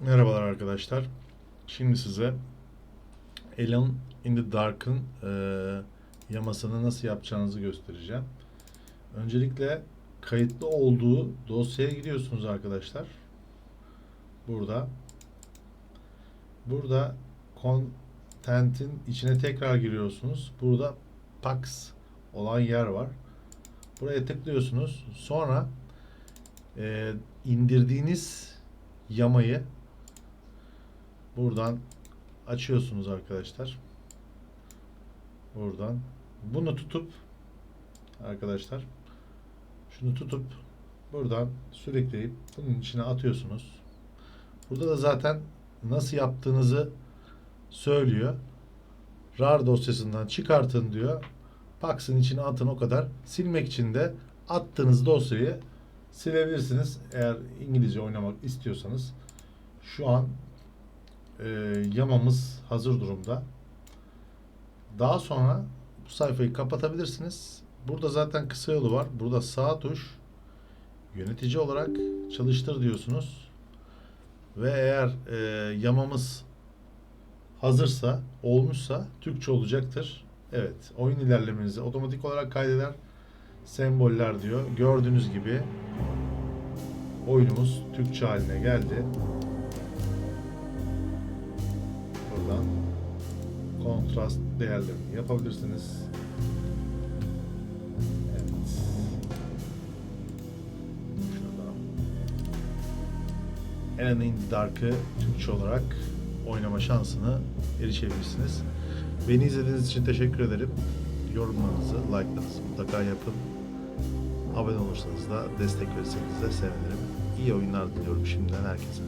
Merhabalar arkadaşlar. Şimdi size Alone in the Dark'ın e, yamasını nasıl yapacağınızı göstereceğim. Öncelikle kayıtlı olduğu dosyaya gidiyorsunuz arkadaşlar. Burada. Burada content'in içine tekrar giriyorsunuz. Burada Pax olan yer var. Buraya tıklıyorsunuz. Sonra e, indirdiğiniz yamayı buradan açıyorsunuz arkadaşlar. Buradan bunu tutup arkadaşlar şunu tutup buradan sürükleyip bunun içine atıyorsunuz. Burada da zaten nasıl yaptığınızı söylüyor. RAR dosyasından çıkartın diyor. Pax'ın içine atın o kadar. Silmek için de attığınız dosyayı silebilirsiniz. Eğer İngilizce oynamak istiyorsanız. Şu an e, yamamız hazır durumda. Daha sonra bu sayfayı kapatabilirsiniz. Burada zaten kısa yolu var. Burada sağ tuş yönetici olarak çalıştır diyorsunuz. Ve eğer e, yamamız hazırsa, olmuşsa Türkçe olacaktır. Evet, oyun ilerlemenizi otomatik olarak kaydeder. Semboller diyor. Gördüğünüz gibi oyunumuz Türkçe haline geldi. Kontrast değerlerini yapabilirsiniz. Evet. Şurada. Dark'ı Türkçe olarak oynama şansını erişebilirsiniz. Beni izlediğiniz için teşekkür ederim. Yorumlarınızı, like'larınızı mutlaka yapın. Abone olursanız da destek verirseniz de sevinirim. İyi oyunlar diliyorum şimdiden herkese.